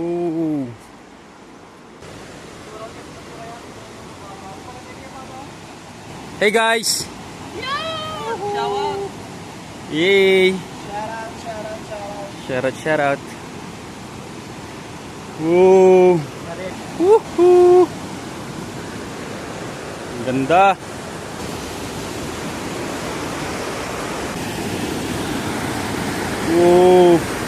Ooh. Hey guys! Yay! Shout out, shout out. Woo! Woohoo! Ang ganda! Woo!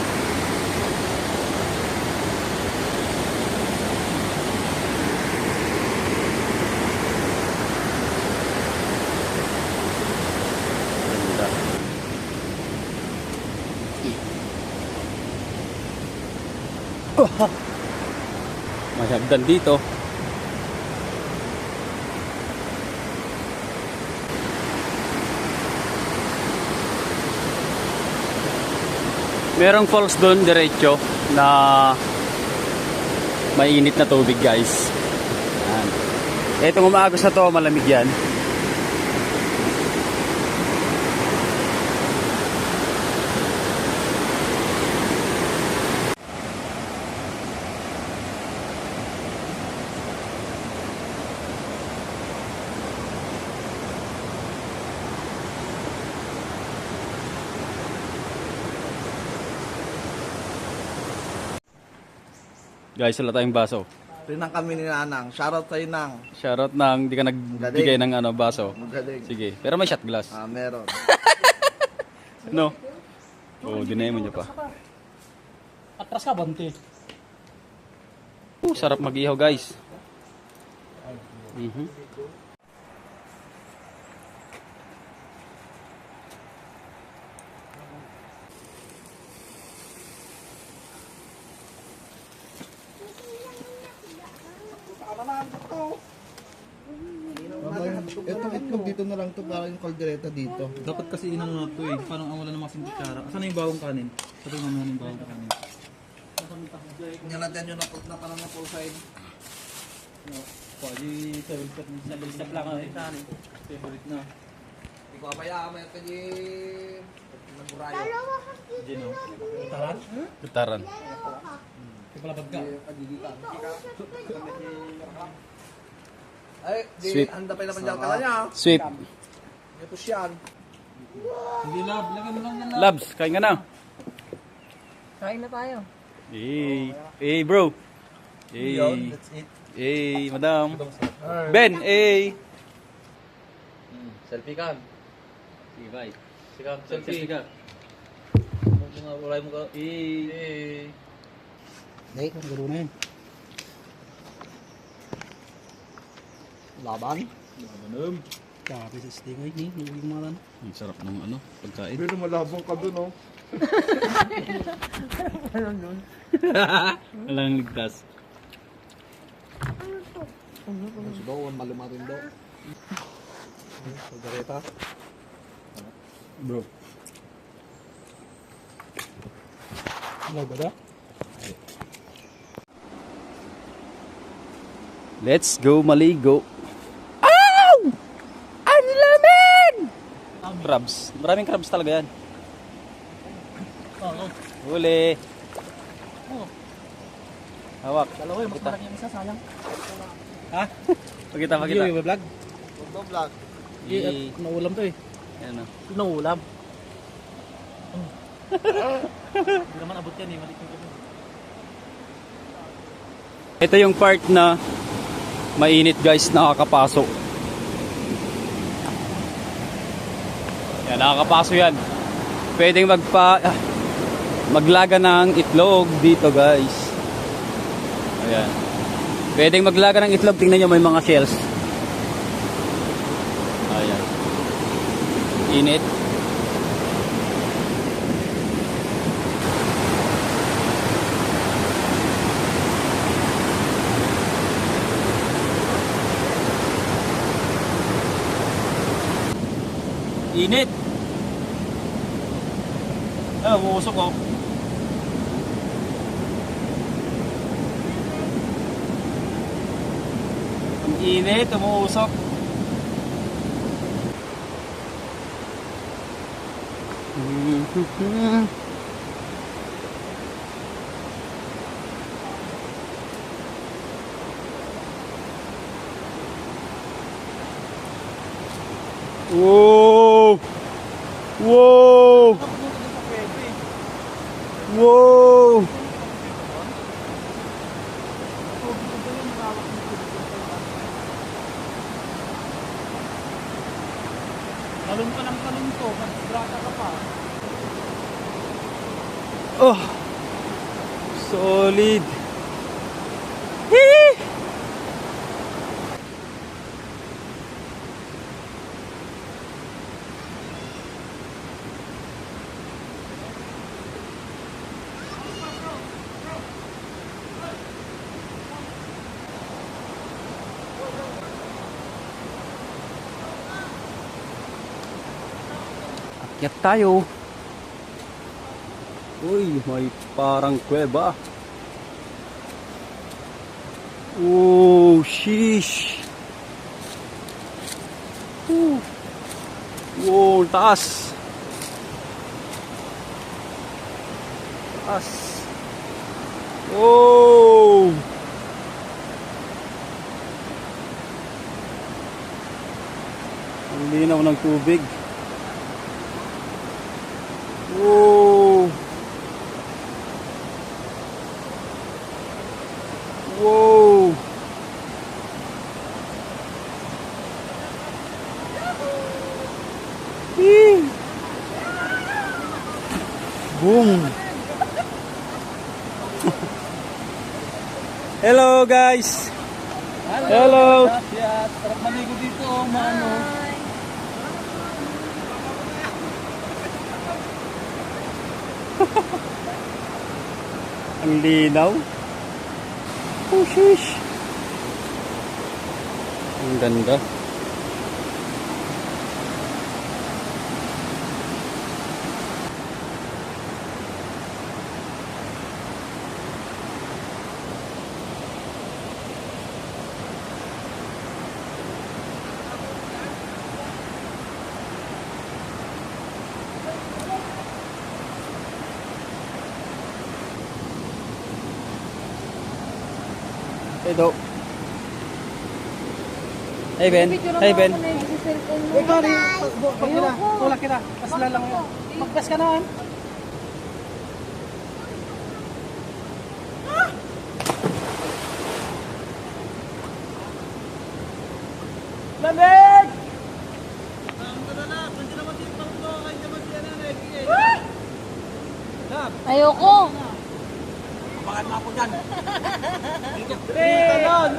Oh, May hagdan dito. Merong falls doon diretso na mainit na tubig guys. Yan. Itong umaagos na to, malamig yan. Guys, wala tayong baso. Rinang kami ni Nanang. Shoutout sa'yo, Nang. Shoutout na hindi ka nagbigay ng ano, baso. Magaling. Sige, pero may shot glass. Ah, meron. No? Oo, oh, dinemo niya pa. Atras ka, bante. Uh, sarap mag-ihaw guys. Mhm. Itong itlog dito na lang to para yung kaldereta dito. Dapat kasi inano na to eh. Paano ang wala ng mga kutsara? Asan na yung bawang kanin? Sabi mo na yung bawang kanin. Tingnan natin yung napot na parang na full side. Pwede seven step, seven step lang ako eh. Kanin. Favorite na. Hindi ko kapayaan. May ito yung... Nagurayo. Gino. Taran? Gitaran. Kapalabag ka. Kagigitan. Ay, di, Sweet. handa pa yung napanjal ka na niya. Sweet. Ito siyan. Hindi lab, lagyan mo lang yan lab. Labs, kain ka na. Kain na tayo. Hey, hey bro. Hey, Yun, that's it. hey, madam. Ben, hey. Selfie ka. Sige, bye. Sige, selfie ka. Mga ulay mo ka. Hey. Hey, Garo na yun. Laban. Labanam. Sabi sa hindi. Hindi yung mga Ang sarap ng ano, pagkain. Pero malabong ka dun, oh. Walang ligtas. Mas doon, malumatin doon. Kaldereta. Bro. Lab ba Let's go maligo. Ow! Ang lamig! Crabs. Maraming crabs talaga yan. Oo. Huli. Oo. Hawak. Dalawa yun, mas malaki yung isa, sayang. Ha? Pagkita, pagkita. Hindi yung vlog. Ito vlog. Hindi, at naulam to eh. Ayan o. Naulam. Hindi naman abot yan eh, maliit yung ganun. Ito yung part na mainit guys, nakakapasok. Yan, nakakapaso yan. Pwedeng magpa ah, maglaga ng itlog dito guys. Ayan. Pwedeng maglaga ng itlog, tingnan nyo may mga shells. Ayan. Init. Init. 喺度喎，叔我。Ini temu usok Whoa. Talon ka ng talon to, magbrata ka pa. Oh! Solid! Akyat tayo. Uy, may parang kuweba. Oh, sheesh. Woo. Wow, taas. Taas. Oh. Ang linaw ng tubig. Wow. Wow. Hee. Boom. Hello guys. Hello. Gracias. Sarap maligo dito, oh, mano. Ang linaw. Oh, sheesh. Ang ganda. Ito. Hey Ben. Hey Ben. Ikaw rin, pag kita, tulak kita, pasla lang yun. Magpas ka naman. Lamig! Ayoko. Talon!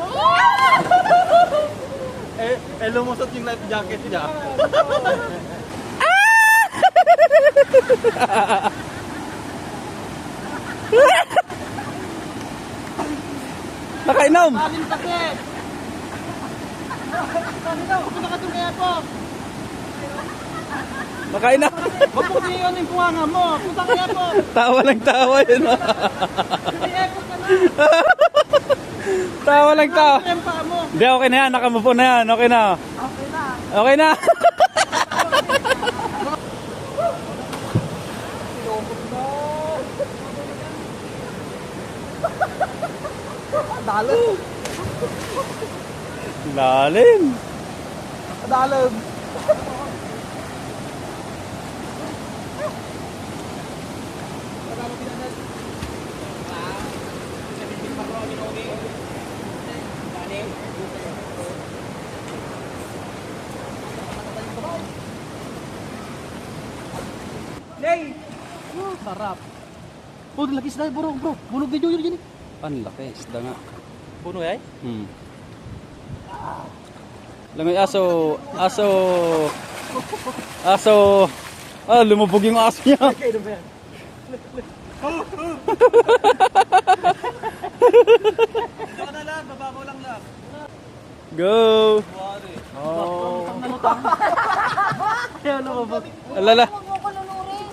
eh, eh, lumusot yung life jacket niya. Nakainom. Aling takip! Ano daw? Punta ka kaya po! Nakainom. Maputi yun yung kuwanga mo! Punta kaya po! tawa lang tawa yun. na! tawa lang tawa. Mo! Hindi, okay na yan. Nakamupo na yan. Okay na. Okay na! Okay na. Dalog! Lalim. Dalog! Yay! Oh, sarap. Oh, lagi sila bro, bro. Bulog na yun yun. Ang laki. Isda nga. Puno ay? Hmm. Alam mo, aso, aso, aso, ah, lumubog yung aso niya. Kaya ba? Diyan na lang, bababaw lang lang. Go! Oh. Kaya lumabot. Alala. Huwag mo ko lunurin.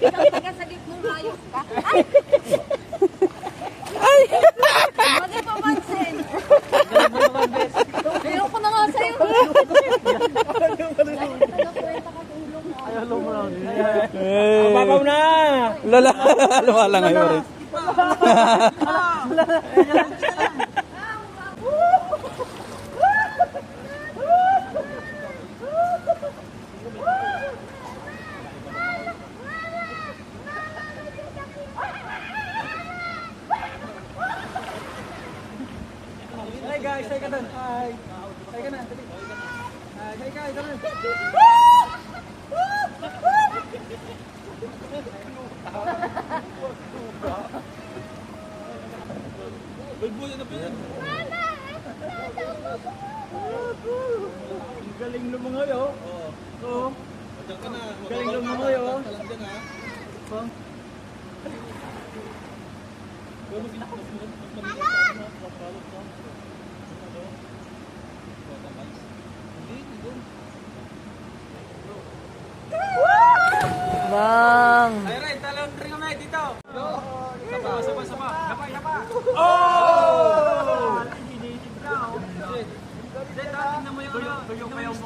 Ikaw taga sa gitnong hayop ka. Ay! Lala, lumalangay mo rin. Hey guys, say ka. Hi. Say ka na. Hi, say ka, ito na. Galing lumangoy oh. Oo. Galing lumangoy oh. Oh. Bang! Ayun, talon rin kami dito. Sapa, sapa, sapa. Yapa, yapa. Oh! Iniisip na, oh. Hindi, tingnan mo yung ano. Tuyok pa yung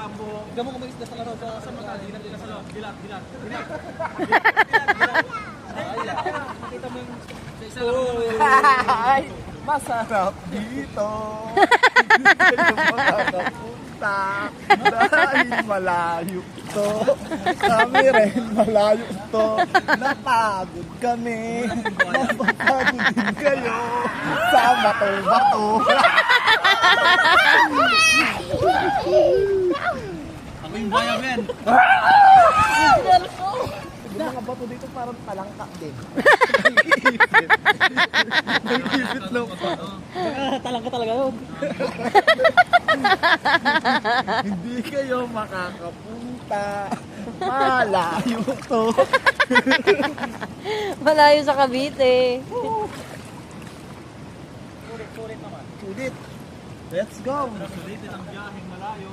buhok, tuyok pa ang buhok. Ikaw mo kumagisda sa laro. Sa mata, dilat, dilat sa loob. Dilat, dilat. Dilat. Nakita mo yung sa isa lang. Masarap dito. Makakapunta dahil malayo to. Kami rin malayo to. Napagod kami. Mapapagod din kayo sa bato-bato. Ako yung bayaw yan. Yung mga bato dito parang palangka din. Nag-isip lang pa. Talang ka talaga yun. Hindi kayo makakapunta. Malayo to. Malayo sa Cavite. Sulit. Let's go. Sulitin ang biyaheng malayo.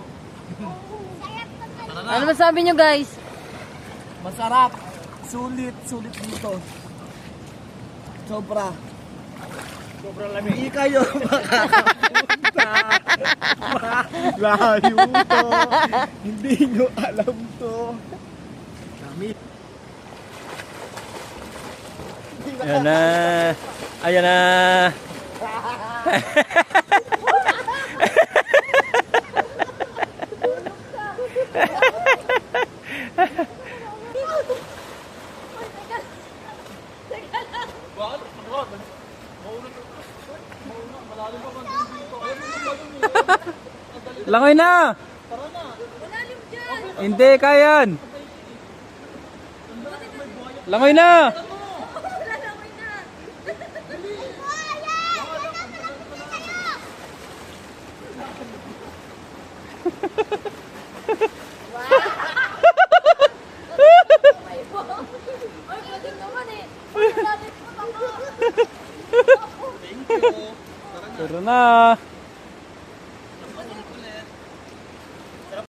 Ano masabi nyo guys? Masarap. Sulit. Sulit dito. Sobra. Sobrang lamig. Hindi kayo makakapunta. Malayo to. Hindi nyo alam to. Kami. Ayan na. Ayan na. Langoy na! Malalim dyan. Hindi, kayan! Langoy na! Na. Tara na!